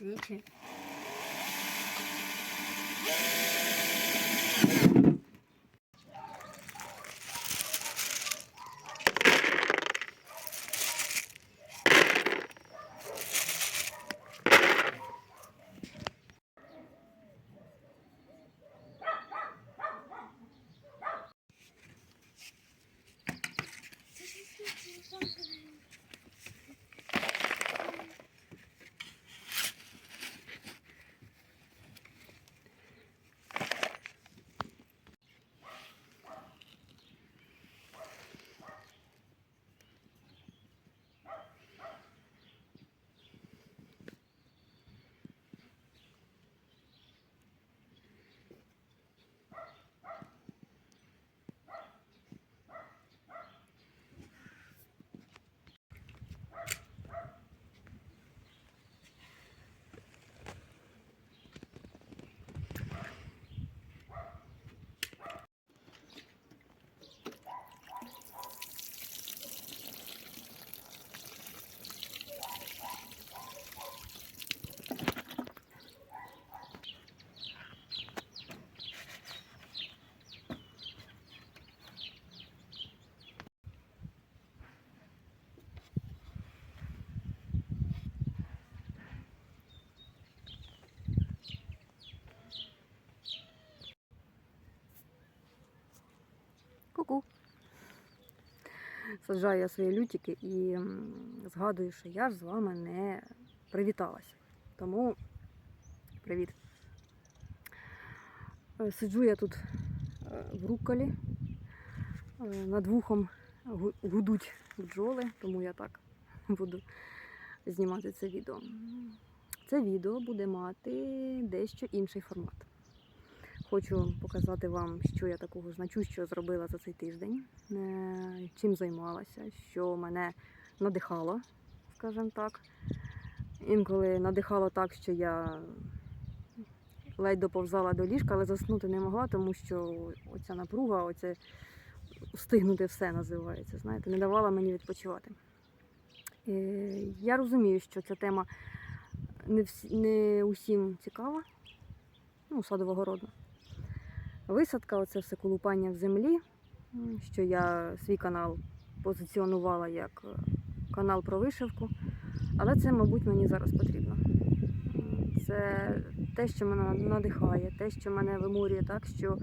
你吃 Саджаю я свої лютики і згадую, що я ж з вами не привіталася. Тому привіт. Е, Сиджу я тут е, в рукколі. Е, Над вухом гудуть бджоли, тому я так буду знімати це відео. Це відео буде мати дещо інший формат. Хочу показати вам, що я такого значущого зробила за цей тиждень, е, чим займалася, що мене надихало, скажімо так. Інколи надихало так, що я ледь доповзала до ліжка, але заснути не могла, тому що оця напруга, оце встигнути все називається, знаєте, не давала мені відпочивати. Е, Я розумію, що ця тема не, всі, не усім цікава, ну, садово-городна. Висадка, оце все колупання в землі, що я свій канал позиціонувала як е, канал про вишивку. Але це, мабуть, мені зараз потрібно. Це те, що мене надихає, те, що мене вимурює так, що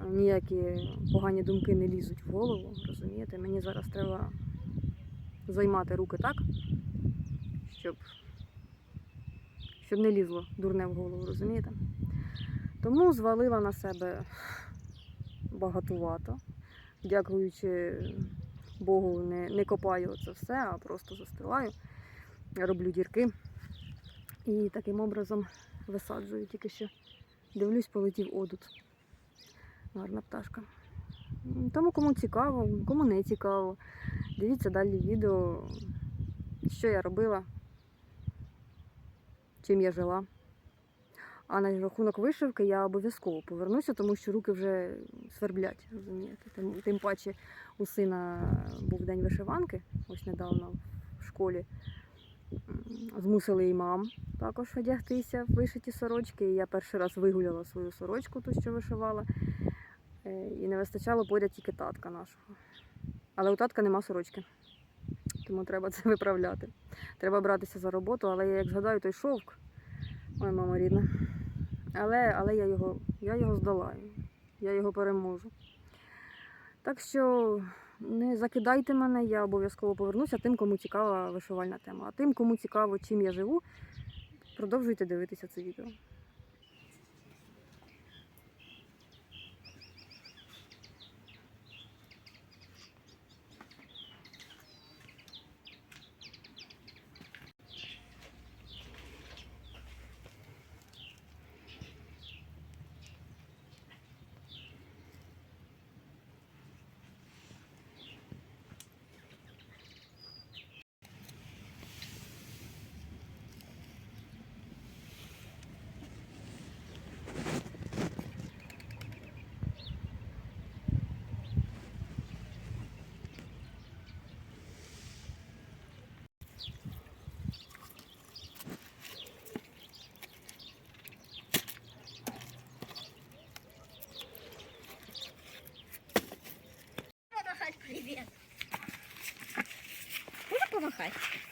е, ніякі погані думки не лізуть в голову. Розумієте, мені зараз треба займати руки так, щоб, щоб не лізло дурне в голову, розумієте? Тому звалила на себе багатувато. Дякуючи Богу, не, не копаю це все, а просто застилаю, роблю дірки. І таким образом висаджую. Тільки що дивлюсь, полетів одут. Гарна пташка. Тому кому цікаво, кому не цікаво, дивіться далі відео, що я робила, чим я жила. А на рахунок вишивки я обов'язково повернуся, тому що руки вже сверблять, розумієте. Тим, тим паче у сина був день вишиванки, ось недавно в школі. Змусили і мам також одягтися в вишиті сорочки. І я перший раз вигуляла свою сорочку, ту, що вишивала. Е, І не вистачало поряд тільки татка нашого. Але у татка нема сорочки. Тому треба це виправляти. Треба братися за роботу, але я як згадаю той шовк. Ой, мама рідна. Але, але я, його, я його здолаю. Я його переможу. Так що не закидайте мене, я обов'язково повернуся тим, кому цікава вишивальна тема. А тим, кому цікаво, чим я живу, продовжуйте дивитися це відео. Bye.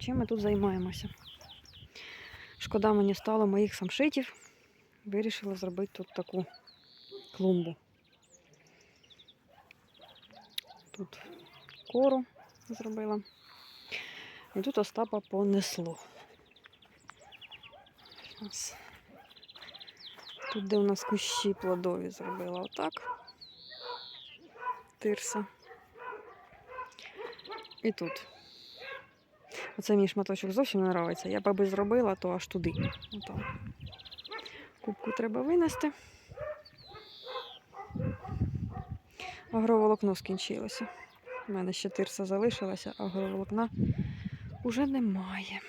Чим ми тут займаємося? Шкода мені стало моїх самшитів. Вирішила зробити тут таку клумбу. Тут кору зробила. І тут Остапа понесло. Щас. Тут, де у нас кущі плодові зробила отак. Тирса. І тут. Оце мій шматочок зовсім не подобається. Я би зробила, то аж туди. Ото. Кубку треба винести. Агроволокно скінчилося. У мене ще тирса залишилася, агроволокна уже немає.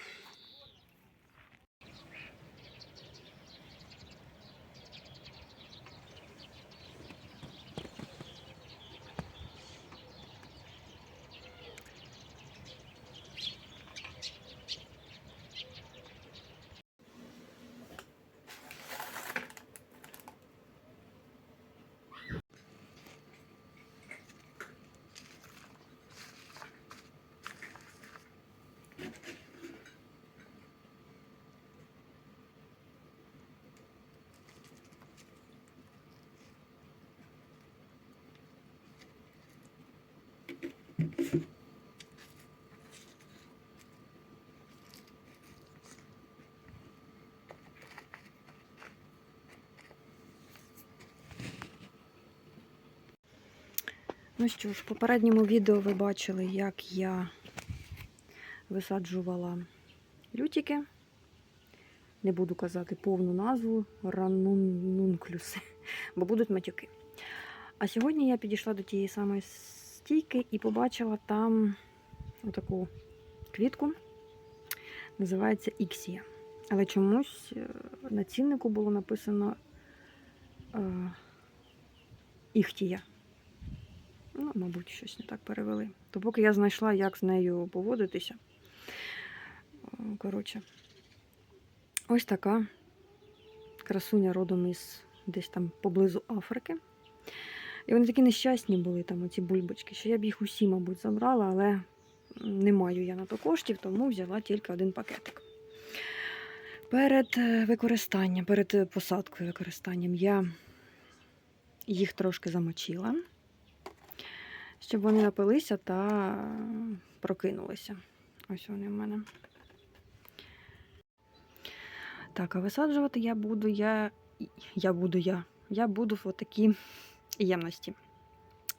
Ну що ж, в попередньому відео ви бачили, як я висаджувала лютики. Не буду казати повну назву ранункулюси, бо будуть матюки. А сьогодні я підійшла до тієї самої стійки і побачила там отаку квітку. Називається Іксія. Але чомусь е, на ціннику було написано е, Іхтія. Ну, мабуть, щось не так перевели. То поки я знайшла, як з нею поводитися. Коротше, ось така красуня родом із десь там поблизу Африки. І вони такі нещасні були, там оці бульбочки, що я б їх усі, мабуть, забрала, але не маю я на то коштів, тому взяла тільки один пакетик. Перед е, використанням, перед е, посадкою використанням я їх трошки замочила щоб вони напилися та прокинулися. Ось вони в мене. Так, а висаджувати я буду я. Я буду я. Я буду в отакій ємності.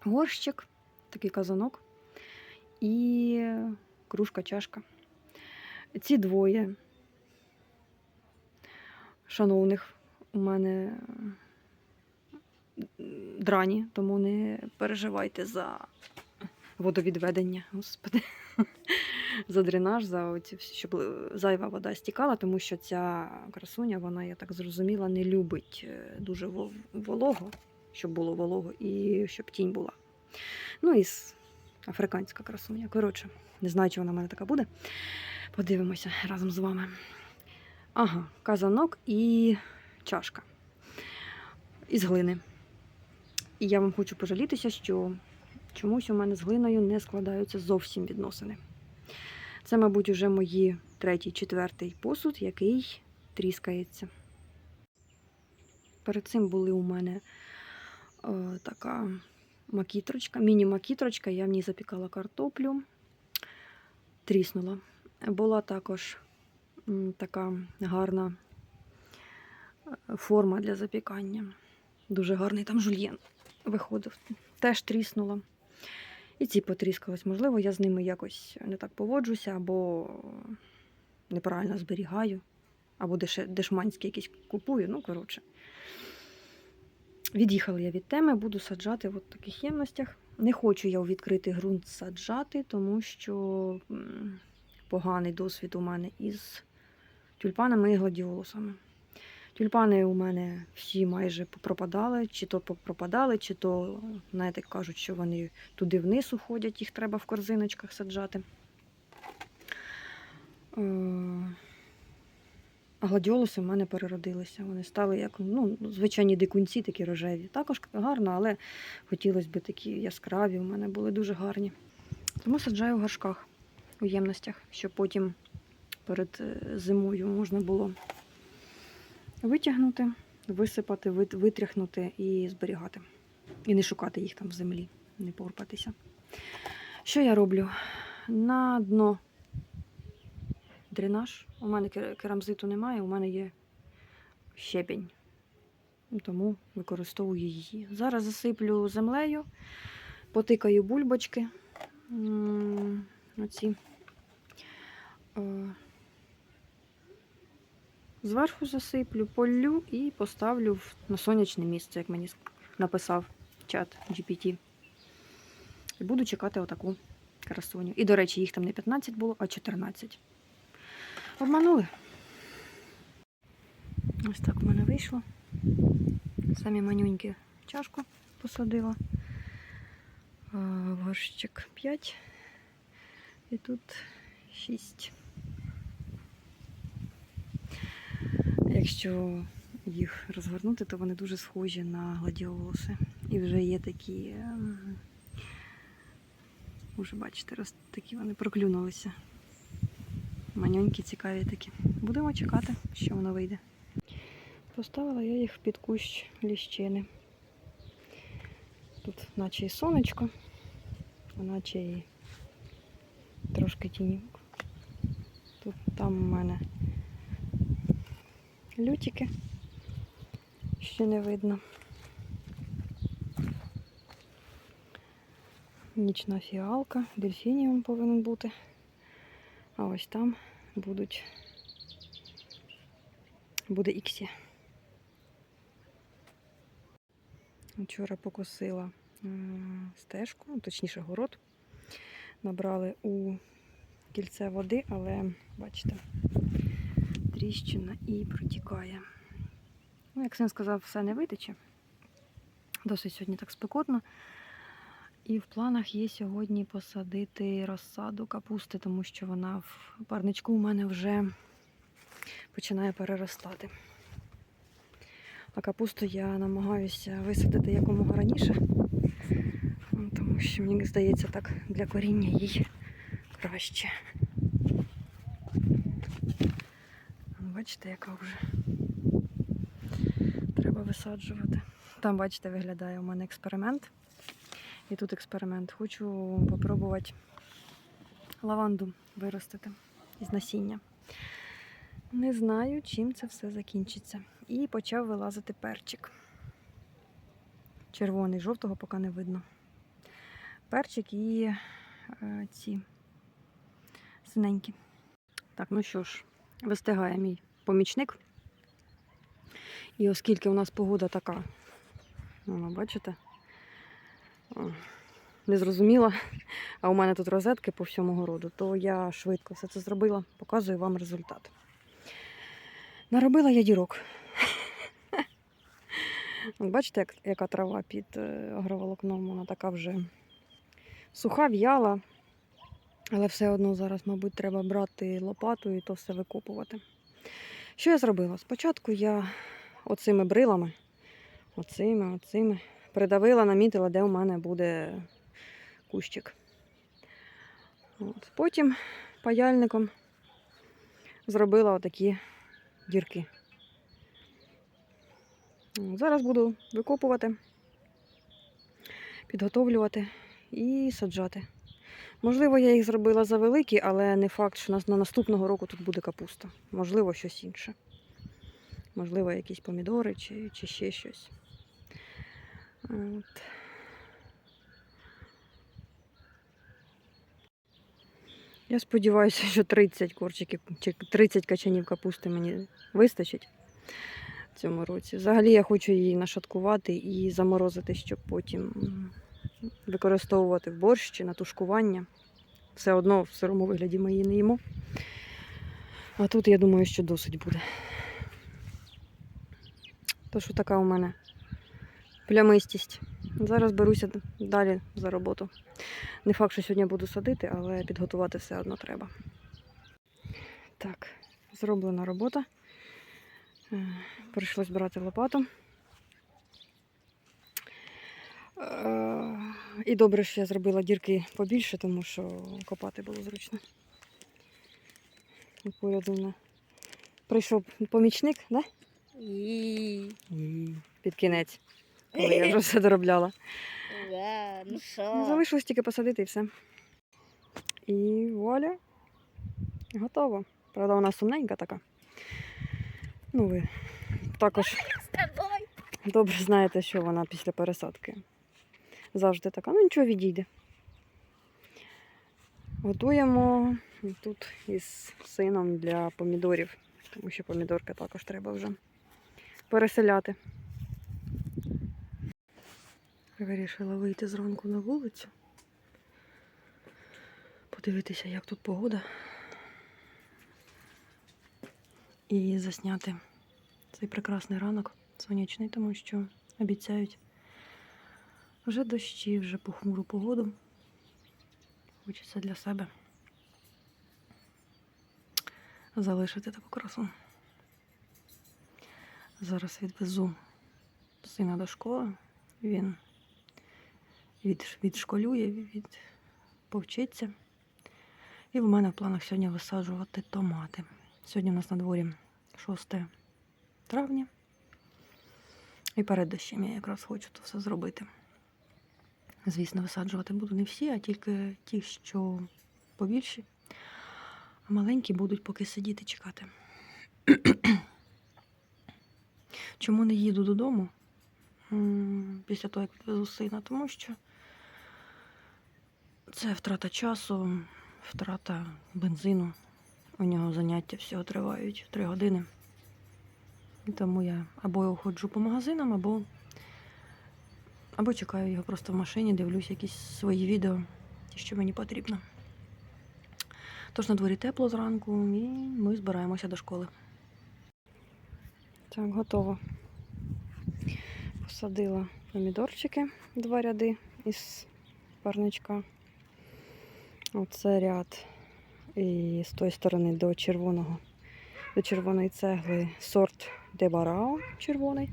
Горщик, такий казанок і кружка, чашка. Ці двоє шановних у мене драні, тому не переживайте за водовідведення, господи. За дренаж, за оці, щоб зайва вода стікала, тому що ця красуня, вона, я так зрозуміла, не любить е, дуже волого, щоб було волого, і щоб тінь була. Ну і африканська красуня. Коротше, не знаю, чи вона в мене така буде. Подивимося разом з вами. Ага, казанок і чашка із глини. І я вам хочу пожалітися, що чомусь у мене з глиною не складаються зовсім відносини. Це, мабуть, уже мої третій, четвертий посуд, який тріскається. Перед цим були у мене е, така макітрочка, міні-макітрочка, я в ній запікала картоплю, тріснула. Була також така гарна е, форма для запікання. Дуже гарний там жульєн виходив. теж тріснула. І ці потріскались. Можливо, я з ними якось не так поводжуся, або неправильно зберігаю, або дешманські якісь купую. Ну, коротше. Від'їхала я від теми, буду саджати в таких ємностях. Не хочу я у відкритий ґрунт саджати, тому що поганий досвід у мене із тюльпанами і гладіолусами. Тюльпани у мене всі майже пропадали, чи то пропадали, чи то, знаєте, кажуть, що вони туди вниз уходять, їх треба в корзиночках саджати. Е, А гладіолуси в мене переродилися. Вони стали як ну, звичайні дикунці, такі рожеві. Також гарно, але хотілося б такі яскраві. У мене були дуже гарні. Тому саджаю в горшках у ємностях, щоб потім перед е, зимою можна було витягнути, висипати, витряхнути і зберігати. І не шукати їх там в землі, не порпатися. Що я роблю? На дно дренаж. У мене кер- керамзиту немає, у мене є щебінь. Тому використовую її. Зараз засиплю землею, потикаю бульбочки. Оці. Зверху засиплю, поллю і поставлю на сонячне місце, як мені написав чат GPT. І буду чекати отаку красуню. І, до речі, їх там не 15 було, а 14. Обманули. Ось так в мене вийшло. Самі манюнькі чашку посадила. Горщик 5. І тут 6. Якщо їх розгорнути, то вони дуже схожі на гладіолуси. І вже є такі, ем, уже бачите, роз, такі вони проклюнулися. Манюнькі, цікаві такі. Будемо чекати, що воно вийде. Поставила я їх під кущ ліщини. Тут наче і сонечко, а наче і трошки тіньок. Тут там у мене лютики. Ще не видно. Нічна фіалка, дельфініум повинен бути. А ось там будуть буде іксі. Вчора покосила е, стежку, точніше город. Набрали у кільце води, але бачите, тріщина і протікає. Ну, як син сказав, все не витече. Досить сьогодні так спекотно. І в планах є сьогодні посадити розсаду капусти, тому що вона в парничку у мене вже починає переростати. А капусту я намагаюся висадити якомога раніше, тому що мені здається, так для коріння їй краще. Бачите, яка вже треба висаджувати. Там, бачите, виглядає у мене експеримент. І тут експеримент. Хочу попробувати лаванду виростити із насіння. Не знаю, чим це все закінчиться. І почав вилазити перчик. Червоний, жовтого поки не видно. Перчик і е, ці синенькі. Так, ну що ж, вистигає мій помічник. І оскільки у нас погода така, ну, бачите, о, незрозуміла, а у мене тут розетки по всьому городу, то я швидко все це зробила, показую вам результат. Наробила я дірок. Бачите, як, яка трава під е, агроволокном, вона така вже суха, в'яла, але все одно зараз, мабуть, треба брати лопату і то все викопувати. Що я зробила? Спочатку я оцими брилами, оцими, оцими, придавила, намітила, де у мене буде кущик. От. Потім паяльником зробила отакі дірки. Зараз буду викопувати, підготовлювати і саджати. Можливо, я їх зробила завеликі, але не факт, що на наступного року тут буде капуста. Можливо, щось інше. Можливо, якісь помідори чи чи ще щось. От. Я сподіваюся, що 30 корчиків чи 30 качанів капусти мені вистачить в цьому році. Взагалі я хочу її нашаткувати і заморозити, щоб потім використовувати в борщ чи на тушкування. Все одно в сирому вигляді ми її не їмо. А тут я думаю, що досить буде. То що така у мене плямистість. Зараз беруся далі за роботу. Не факт, що сьогодні буду садити, але підготувати все одно треба. Так, зроблена робота. Е, Прийшлось брати лопату. Е, І добре, що я зробила дірки побільше, тому що копати було зручно. І Поряд прийшов помічник, да? І... під кінець, коли я вже все доробляла. Да, ну Ну, що? Залишилось тільки посадити і все. І вуаля. Готово. Правда, вона сумненька така. Ну, ви також добре знаєте, що вона після пересадки. Завжди така, ну нічого відійде. Готуємо тут із сином для помідорів, тому що помідорки також треба вже переселяти. Вирішила вийти зранку на вулицю. Подивитися, як тут погода. І засняти цей прекрасний ранок сонячний, тому що обіцяють вже дощі, вже похмуру погоду. Хочеться для себе залишити таку красу. Зараз відвезу сина до школи. Він від, відшколює, від, повчиться. І в мене в планах сьогодні висаджувати томати. Сьогодні у нас на дворі 6 травня. І перед дощем я якраз хочу то все зробити. Звісно, висаджувати буду не всі, а тільки ті, що побільші. А маленькі будуть поки сидіти чекати. Чому не їду додому після того, як відвезу сина? Тому що це втрата часу, втрата бензину. У нього заняття всього тривають 3 години. Тому я або ходжу по магазинам, або, або чекаю його просто в машині, дивлюсь якісь свої відео, ті, що мені потрібно. Тож на дворі тепло зранку, і ми збираємося до школи. Так, готово. Посадила помідорчики два ряди із парничка. Оце ряд. І з тої сторони до червоного, до червоної цегли сорт Дебарао червоний.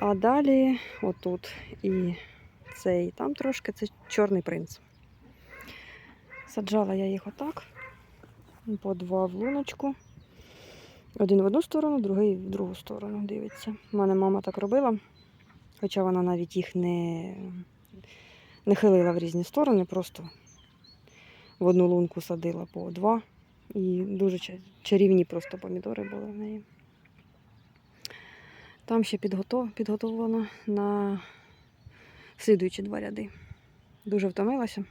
А далі отут і цей там трошки це чорний принц. Саджала я їх отак. По два в луночку. Один в одну сторону, другий в другу сторону дивиться. У мене мама так робила, хоча вона навіть їх не, не хилила в різні сторони, просто в одну лунку садила по два. І дуже чарівні просто помідори були в неї. Там ще підготов... підготовлено на слідуючі два ряди. Дуже втомилася.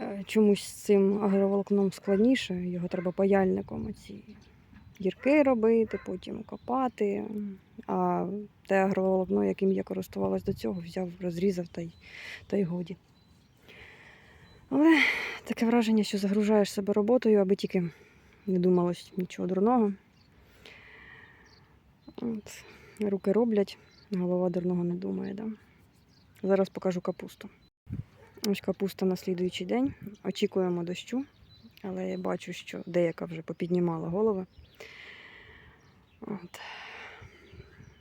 Е, Чомусь з цим агроволокном складніше, його треба паяльником оці дірки робити, потім копати. А те агроволокно, яким я користувалась до цього, взяв, розрізав та й, та й годі. Але таке враження, що загружаєш себе роботою, аби тільки не думалось нічого дурного. От. Руки роблять, голова дурного не думає. Да? Зараз покажу капусту. Ось капуста на слідуючий день. Очікуємо дощу, але я бачу, що деяка вже попіднімала голови. От.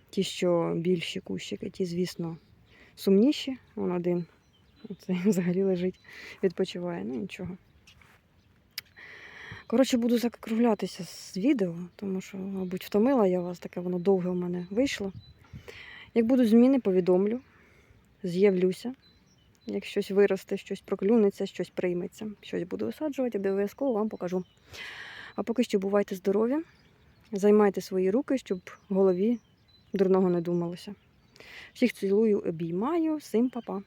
Ті, що більші кущики, ті, звісно, сумніші. Вон один. Оцей взагалі лежить, відпочиває. Ну нічого. Коротше, буду закруглятися з відео, тому що, мабуть, втомила я вас, таке воно довге у мене вийшло. Як будуть зміни, повідомлю, з'явлюся. Як щось виросте, щось проклюнеться, щось прийметься, щось буду висаджувати, обов'язково вам покажу. А поки що бувайте здорові, займайте свої руки, щоб в голові дурного не думалося. Всіх цілую, обіймаю, всім па-па.